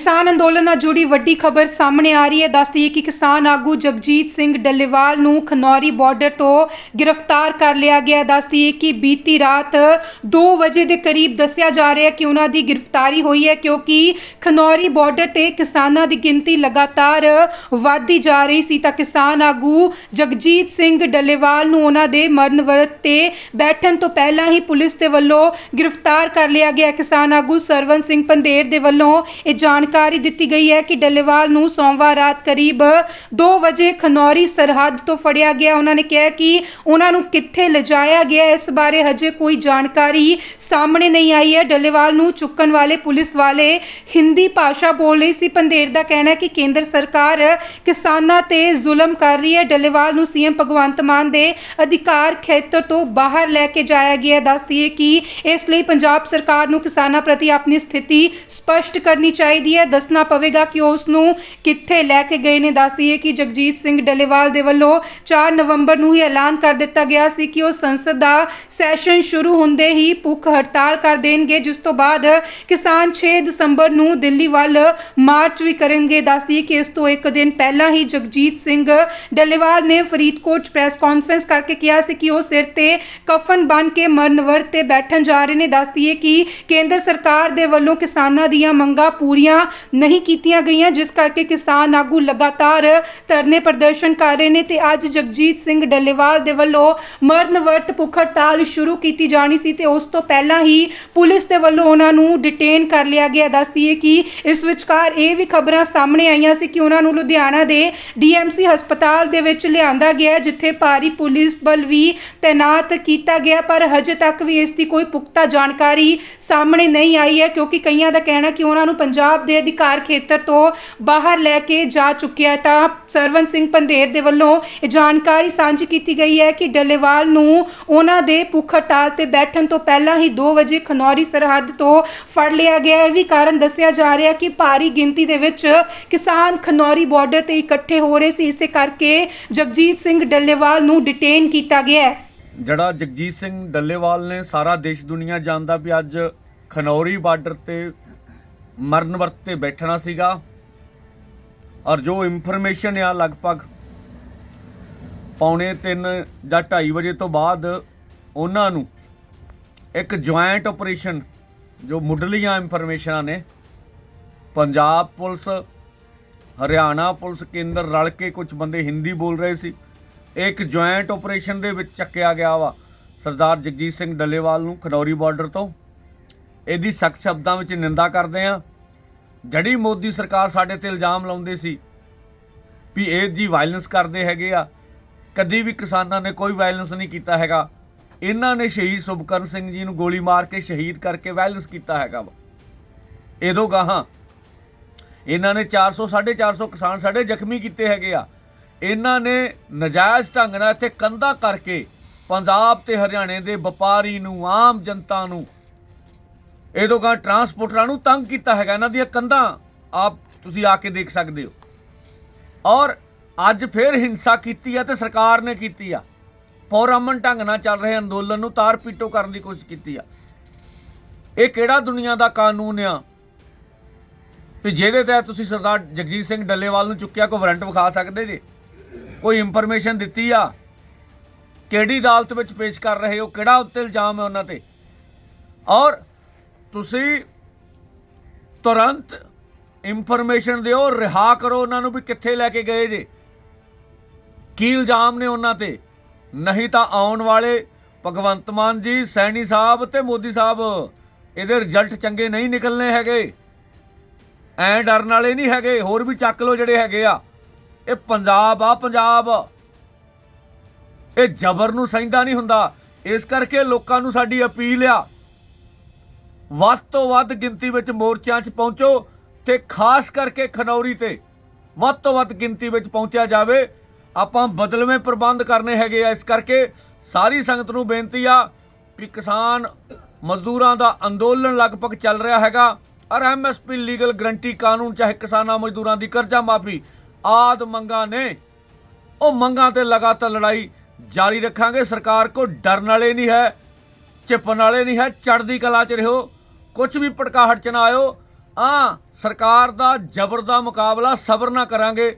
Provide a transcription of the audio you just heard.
ਕਿਸਾਨ ਅੰਦੋਲਨ ਨਾਲ ਜੁੜੀ ਵੱਡੀ ਖਬਰ ਸਾਹਮਣੇ ਆ ਰਹੀ ਹੈ। ਦੱਸਦੀ ਹੈ ਕਿ ਕਿਸਾਨ ਆਗੂ ਜਗਜੀਤ ਸਿੰਘ ਡੱਲੇਵਾਲ ਨੂੰ ਖਨੌਰੀ ਬਾਰਡਰ ਤੋਂ ਗ੍ਰਿਫਤਾਰ ਕਰ ਲਿਆ ਗਿਆ ਦੱਸਦੀ ਹੈ ਕਿ ਬੀਤੀ ਰਾਤ 2 ਵਜੇ ਦੇ ਕਰੀਬ ਦੱਸਿਆ ਜਾ ਰਿਹਾ ਹੈ ਕਿ ਉਹਨਾਂ ਦੀ ਗ੍ਰਿਫਤਾਰੀ ਹੋਈ ਹੈ ਕਿਉਂਕਿ ਖਨੌਰੀ ਬਾਰਡਰ ਤੇ ਕਿਸਾਨਾਂ ਦੀ ਗਿਣਤੀ ਲਗਾਤਾਰ ਵਧਦੀ ਜਾ ਰਹੀ ਸੀ ਤਾਂ ਕਿਸਾਨ ਆਗੂ ਜਗਜੀਤ ਸਿੰਘ ਡੱਲੇਵਾਲ ਨੂੰ ਉਹਨਾਂ ਦੇ ਮਰਨ ਵਰਤ ਤੇ ਬੈਠਣ ਤੋਂ ਪਹਿਲਾਂ ਹੀ ਪੁਲਿਸ ਦੇ ਵੱਲੋਂ ਗ੍ਰਿਫਤਾਰ ਕਰ ਲਿਆ ਗਿਆ ਕਿਸਾਨ ਆਗੂ ਸਰਵਨ ਸਿੰਘ ਪੰਦੇਰ ਦੇ ਵੱਲੋਂ ਇਹ ਜਾਣ ਜਾਣਕਾਰੀ ਦਿੱਤੀ ਗਈ ਹੈ ਕਿ ਡੱਲੇਵਾਲ ਨੂੰ ਸੋਮਵਾਰ ਰਾਤ ਕਰੀਬ 2 ਵਜੇ ਖਨੌਰੀ ਸਰਹੱਦ ਤੋਂ ਫੜਿਆ ਗਿਆ। ਉਹਨਾਂ ਨੇ ਕਿਹਾ ਕਿ ਉਹਨਾਂ ਨੂੰ ਕਿੱਥੇ ਲਿਜਾਇਆ ਗਿਆ, ਇਸ ਬਾਰੇ ਹਜੇ ਕੋਈ ਜਾਣਕਾਰੀ ਸਾਹਮਣੇ ਨਹੀਂ ਆਈ ਹੈ। ਡੱਲੇਵਾਲ ਨੂੰ ਚੁੱਕਣ ਵਾਲੇ ਪੁਲਿਸ ਵਾਲੇ ਹਿੰਦੀ ਭਾਸ਼ਾ ਬੋਲ ਰਹੀ ਸੀ। ਪੰਧੇਰ ਦਾ ਕਹਿਣਾ ਹੈ ਕਿ ਕੇਂਦਰ ਸਰਕਾਰ ਕਿਸਾਨਾਂ ਤੇ ਜ਼ੁਲਮ ਕਰ ਰਹੀ ਹੈ। ਡੱਲੇਵਾਲ ਨੂੰ ਸੀਐਮ ਭਗਵੰਤ ਮਾਨ ਦੇ ਅਧਿਕਾਰ ਖੇਤਰ ਤੋਂ ਬਾਹਰ ਲੈ ਕੇ ਜਾਇਆ ਗਿਆ ਹੈ। ਦੱਸਦੀ ਹੈ ਕਿ ਇਸ ਲਈ ਪੰਜਾਬ ਸਰਕਾਰ ਨੂੰ ਕਿਸਾਨਾਂ ਪ੍ਰਤੀ ਆਪਣੀ ਸਥਿਤੀ ਸਪਸ਼ਟ ਕਰਨੀ ਚਾਹੀਦੀ ਹੈ, ਦੱਸਣਾ ਪਵੇਗਾ ਕਿ ਉਸ ਨੂੰ ਕਿੱਥੇ ਲੈ ਕੇ ਗਏ ਨੇ। ਦੱਸਦੀ ਹੈ ਕਿ ਜਗਜੀਤ ਸਿੰਘ ਡੱਲੇਵਾਲ ਦੇ ਵੱਲੋਂ 4 ਨਵੰਬਰ ਨੂੰ ਹੀ ਐਲਾਨ ਕਰ ਦਿੱਤਾ ਗਿਆ ਸੀ ਕਿ ਉਹ ਸੰਸਦ ਦਾ ਸੈਸ਼ਨ ਸ਼ੁਰੂ ਹੁੰਦੇ ਹੀ ਭੁੱਖ ਹੜਤਾਲ ਕਰ ਦੇਣਗੇ, ਜਿਸ ਤੋਂ ਬਾਅਦ ਕਿਸਾਨ 6 ਦਸੰਬਰ ਨੂੰ ਦਿੱਲੀ ਵੱਲ ਮਾਰਚ ਵੀ ਕਰਨਗੇ। ਦੱਸਦੀ ਹੈ ਕਿ ਇਸ ਤੋਂ ਇੱਕ ਦਿਨ ਪਹਿਲਾਂ ਹੀ ਜਗਜੀਤ ਸਿੰਘ ਡੱਲੇਵਾਲ ਨੇ ਫਰੀਦਕੋਟ 'ਚ ਪ੍ਰੈਸ ਕਾਨਫਰੰਸ ਕਰਕੇ ਕਿਹਾ ਸੀ ਕਿ ਉਹ ਸਿਰ ਤੇ ਕਫਨ ਬੰਨ ਕੇ ਮਰਨ ਵਰਤ ਤੇ ਬੈਠਣ ਜਾ ਰਹੇ ਨੇ। ਦੱਸਦੀ ਹੈ ਕਿ ਕੇਂਦਰ ਸਰਕਾਰ ਦੇ ਵੱਲੋਂ ਕਿਸਾਨਾਂ ਦੀਆਂ ਮੰਗਾਂ ਪੂਰੀਆਂ ਨਹੀਂ ਕੀਤੀਆਂ ਗਈਆਂ, ਜਿਸ ਕਰਕੇ ਕਿਸਾਨ ਆਗੂ ਲਗਾਤਾਰ ਧਰਨੇ ਪ੍ਰਦਰਸ਼ਨ ਕਰ ਰਹੇ ਨੇ ਤੇ ਅੱਜ ਜਗਜੀਤ ਸਿੰਘ ਡੱਲੇਵਾਲ ਦੇ ਵੱਲੋਂ ਮਰਨ ਵਰਤ ਭੁੱਖ ਹੜਤਾਲ ਸ਼ੁਰੂ ਕੀਤੀ ਜਾਣੀ ਸੀ ਤੇ ਉਸ ਤੋਂ ਪਹਿਲਾਂ ਹੀ ਪੁਲਿਸ ਦੇ ਵੱਲੋਂ ਉਹਨਾਂ ਨੂੰ ਡਿਟੇਨ ਕਰ ਲਿਆ ਗਿਆ। ਦੱਸਦੀ ਹੈ ਕਿ ਇਸ ਵਿਚਕਾਰ ਇਹ ਵੀ ਖਬਰਾਂ ਸਾਹਮਣੇ ਆਈਆਂ ਸੀ ਕਿ ਉਹਨਾਂ ਨੂੰ ਲੁਧਿਆਣਾ ਦੇ ਡੀਐਮਸੀ ਹਸਪਤਾਲ ਦੇ ਵਿੱਚ ਲਿਆਂਦਾ ਗਿਆ, ਜਿੱਥੇ ਭਾਰੀ ਪੁਲਿਸ ਬਲ ਵੀ ਤਾਇਨਾਤ ਕੀਤਾ ਗਿਆ, ਪਰ ਹਜੇ ਤੱਕ ਵੀ ਇਸ ਦੀ ਕੋਈ ਪੁਖਤਾ ਜਾਣਕਾਰੀ ਸਾਹਮਣੇ ਨਹੀਂ ਆਈ ਹੈ, ਕਿਉਂਕਿ ਕਈਆਂ ਦਾ ਕਹਿਣਾ ਕਿ ਉਹਨਾਂ ਨੂੰ ਪੰਜਾਬ ਦੇ ਅਧਿਕਾਰ ਖੇਤਰ ਤੋਂ ਬਾਹਰ ਲੈ ਕੇ ਜਾ ਚੁੱਕਿਆ ਤਾਂ ਸਰਵਨ ਸਿੰਘ ਪੰਦੇਰ ਦੇ ਵੱਲੋਂ ਇਹ ਜਾਣਕਾਰੀ ਸਾਂਝੀ ਕੀਤੀ ਗਈ ਹੈ ਕਿ ਡੱਲੇਵਾਲ ਨੂੰ ਉਹਨਾਂ ਦੇ ਭੁੱਖ ਹੜਤਾਲ ਤੇ ਬੈਠਣ ਤੋਂ ਪਹਿਲਾਂ ਹੀ 2 ਵਜੇ ਖਨੌਰੀ ਸਰਹੱਦ ਤੋਂ ਫੜ ਲਿਆ ਗਿਆ। ਇਹ ਵੀ ਕਾਰਨ ਦੱਸਿਆ ਜਾ ਰਿਹਾ ਕਿ ਭਾਰੀ ਗਿਣਤੀ ਦੇ ਵਿੱਚ ਕਿਸਾਨ ਖਨੌਰੀ ਬਾਰਡਰ ਤੇ ਇਕੱਠੇ ਹੋ ਰਹੇ ਸੀ। ਇਸੇ ਕਰਕੇ ਜਗਜੀਤ ਸਿੰਘ ਡੱਲੇਵਾਲ ਨੂੰ ਡਿਟੇਨ ਕੀਤਾ ਗਿਆ ਹੈ। ਜਿਹੜਾ ਜਗਜੀਤ ਸਿੰਘ ਡੱਲੇਵਾਲ ਨੇ ਸਾਰਾ ਦੇਸ਼ ਦੁਨੀਆ ਜਾਣਦਾ ਵੀ ਅੱਜ ਖਨੌਰੀ ਬਾਰਡਰ ਤੇ ਮਰਨ ਵਰਤ ਤੇ ਬੈਠਣਾ ਸੀਗਾ। ਔਰ ਜੋ ਇਨਫੋਰਮੇਸ਼ਨ ਆ ਲਗਭਗ ਪੌਣੇ 3 ਜਾਂ 2:30 ਵਜੇ ਤੋਂ ਬਾਅਦ ਉਹਨਾਂ ਨੂੰ ਇੱਕ ਜੁਆਇੰਟ ਆਪਰੇਸ਼ਨ ਜੋ ਮੁੱਢਲੀਆਂ ਇਨਫੋਰਮੇਸ਼ਨਾਂ ਨੇ, ਪੰਜਾਬ ਪੁਲਿਸ, ਹਰਿਆਣਾ ਪੁਲਿਸ ਕੇਂਦਰ ਰਲ ਕੇ ਕੁਝ ਬੰਦੇ ਹਿੰਦੀ ਬੋਲ ਰਹੇ ਸੀ। ਇੱਕ ਜੁਆਇੰਟ ਆਪਰੇਸ਼ਨ ਦੇ ਵਿੱਚ ਚੱਕਿਆ ਗਿਆ ਵਾ ਸਰਦਾਰ ਜਗਜੀਤ ਸਿੰਘ ਡੱਲੇਵਾਲ ਨੂੰ ਖਨੌਰੀ ਬਾਰਡਰ ਤੋਂ। ਇਹਦੀ ਸਖਤ ਸ਼ਬਦਾਂ ਵਿੱਚ ਨਿੰਦਾ ਕਰਦੇ ਆ ਜੜੀ ਮੋਦੀ ਸਰਕਾਰ ਸਾਡੇ ਤੇ ਇਲਜ਼ਾਮ ਲਾਉਂਦੇ ਸੀ ਵੀ ਇਹ ਜੀ ਵਾਇਲੈਂਸ ਕਰਦੇ ਹੈਗੇ ਆ, ਕਦੀ ਵੀ ਕਿਸਾਨਾਂ ਨੇ ਕੋਈ ਵਾਇਲੈਂਸ ਨਹੀਂ ਕੀਤਾ ਹੈਗਾ। ਇਹਨਾਂ ਨੇ ਸ਼ਹੀਦ ਸੁਭਕਰਨ ਸਿੰਘ ਜੀ ਨੂੰ ਗੋਲੀ ਮਾਰ ਕੇ ਸ਼ਹੀਦ ਕਰਕੇ ਵਾਇਲੈਂਸ ਕੀਤਾ ਹੈਗਾ ਵਾ। ਇਹਦੋਂ ਗਾਹਾਂ ਇਹਨਾਂ ਨੇ 400 450 ਕਿਸਾਨ ਸਾਡੇ ਜ਼ਖਮੀ ਕੀਤੇ ਹੈਗੇ ਆ। ਇਹਨਾਂ ਨੇ ਨਜਾਇਜ਼ ਢੰਗ ਨਾਲ ਇੱਥੇ ਕੰਧਾ ਕਰਕੇ ਪੰਜਾਬ ਤੇ ਹਰਿਆਣੇ ਦੇ ਵਪਾਰੀ ਨੂੰ, ਆਮ ਜਨਤਾ ਨੂੰ ਇਹਦੋਂ ਗਾ ਟਰਾਂਸਪੋਰਟਰਾਂ ਨੂੰ ਤੰਗ ਕੀਤਾ ਹੈਗਾ, ਇਹਨਾਂ ਦੀਆਂ ਕੰਧਾਂ। ਆਪ ਤੁਸੀਂ ਆ ਕੇ ਦੇਖ ਸਕਦੇ ਹੋ। ਔਰ ਅੱਜ ਫਿਰ ਹਿੰਸਾ ਕੀਤੀ ਆ ਤੇ ਸਰਕਾਰ ਨੇ ਕੀਤੀ ਆ। ਪੌਰਮਨ ਢੰਗ ਨਾਲ ਚੱਲ ਰਹੇ ਅੰਦੋਲਨ ਨੂੰ ਤਾਰ ਪੀਟੋ ਕਰਨ ਦੀ ਕੋਸ਼ਿਸ਼ ਕੀਤੀ ਆ। ਇਹ ਕਿਹੜਾ ਦੁਨੀਆ ਦਾ ਕਾਨੂੰਨ ਆ? ਵੀ ਜਿਹਦੇ ਤਹਿਤ ਤੁਸੀਂ ਸਰਦਾਰ ਜਗਜੀਤ ਸਿੰਘ ਡੱਲੇਵਾਲ ਨੂੰ ਚੁੱਕਿਆ, ਕੋਈ ਵਾਰੰਟ ਵਿਖਾ ਸਕਦੇ ਜੇ? ਕੋਈ ਇਨਫੋਰਮੇਸ਼ਨ ਦਿੱਤੀ ਆ? ਕਿਹੜੀ ਅਦਾਲਤ ਵਿੱਚ ਪੇਸ਼ ਕਰ ਰਹੇ ਹੋ? ਕਿਹੜਾ ਉੱਤੇ ਇਲਜ਼ਾਮ ਹੈ ਉਹਨਾਂ ਤੇ? ਔਰ ਤੁਸੀਂ ਤੁਰੰਤ ਇਨਫੋਰਮੇਸ਼ਨ ਦਿਓ, ਰਿਹਾ ਕਰੋ ਉਹਨਾਂ ਨੂੰ ਵੀ ਕਿੱਥੇ ਲੈ ਕੇ ਗਏ ਜੇ। ਕੀ ਇਲਜ਼ਾਮ ਨੇ ਉਹਨਾਂ ਤੇ? ਨਹੀਂ ਤਾਂ ਆਉਣ ਵਾਲੇ ਭਗਵੰਤ ਮਾਨ ਜੀ, ਸੈਣੀ ਸਾਹਿਬ ਤੇ ਮੋਦੀ ਸਾਹਿਬ, ਇਹਦੇ ਰਿਜ਼ਲਟ ਚੰਗੇ ਨਹੀਂ ਨਿਕਲਨੇ ਹੈਗੇ। ਐ ਡਰਨ ਵਾਲੇ ਨਹੀਂ ਹੈਗੇ, ਹੋਰ ਵੀ ਚੱਕ ਲੋ ਜਿਹੜੇ ਹੈਗੇ ਆ। ਇਹ ਪੰਜਾਬ ਆ, ਪੰਜਾਬ। ਇਹ ਜ਼ਬਰ ਨੂੰ ਸਹਿੰਦਾ ਨਹੀਂ ਹੁੰਦਾ। ਇਸ ਕਰਕੇ ਲੋਕਾਂ ਨੂੰ ਸਾਡੀ ਅਪੀਲ ਆ ਵੱਧ ਤੋਂ ਵੱਧ ਗਿਣਤੀ ਵਿੱਚ ਮੋਰਚਿਆਂ 'ਚ ਪਹੁੰਚੋ ਤੇ ਖਾਸ ਕਰਕੇ ਖਨੌਰੀ ਤੇ ਵੱਧ ਤੋਂ ਵੱਧ ਗਿਣਤੀ ਵਿੱਚ ਪਹੁੰਚਿਆ ਜਾਵੇ। ਆਪਾਂ ਬਦਲਵੇਂ ਪ੍ਰਬੰਧ ਕਰਨੇ ਹੈਗੇ ਆ ਇਸ ਕਰਕੇ ਸਾਰੀ ਸੰਗਤ ਨੂੰ ਬੇਨਤੀ ਆ ਕਿ ਕਿਸਾਨ ਮਜ਼ਦੂਰਾਂ ਦਾ ਅੰਦੋਲਨ ਲਗਭਗ ਚੱਲ ਰਿਹਾ ਹੈਗਾ। ਔਰ ਐਮਐਸਪੀ ਲੀਗਲ ਗਰੰਟੀ ਕਾਨੂੰਨ ਚਾਹੇ ਕਿਸਾਨਾਂ ਮਜ਼ਦੂਰਾਂ ਦੀ ਕਰਜ਼ਾ ਮਾਫੀ ਆਦ ਮੰਗਾਂ ਨੇ, ਉਹ ਮੰਗਾਂ ਤੇ ਲਗਾਤਾਰ ਲੜਾਈ ਜਾਰੀ ਰੱਖਾਂਗੇ। ਸਰਕਾਰ ਕੋ ਡਰਨ ਵਾਲੇ ਨਹੀਂ ਹੈ, ਚਿਪਣ ਵਾਲੇ ਨਹੀਂ ਹੈ, ਚੜ੍ਹਦੀ ਕਲਾ ਚ ਰਹੋ। ਕੁਝ ਵੀ ਪਟਕਾਹਟ ਚ ਨਾ ਆਇਓ। ਆ ਸਰਕਾਰ ਦਾ ਜ਼ਬਰ ਦਾ ਮੁਕਾਬਲਾ ਸਬਰ ਨਾ ਕਰਾਂਗੇ।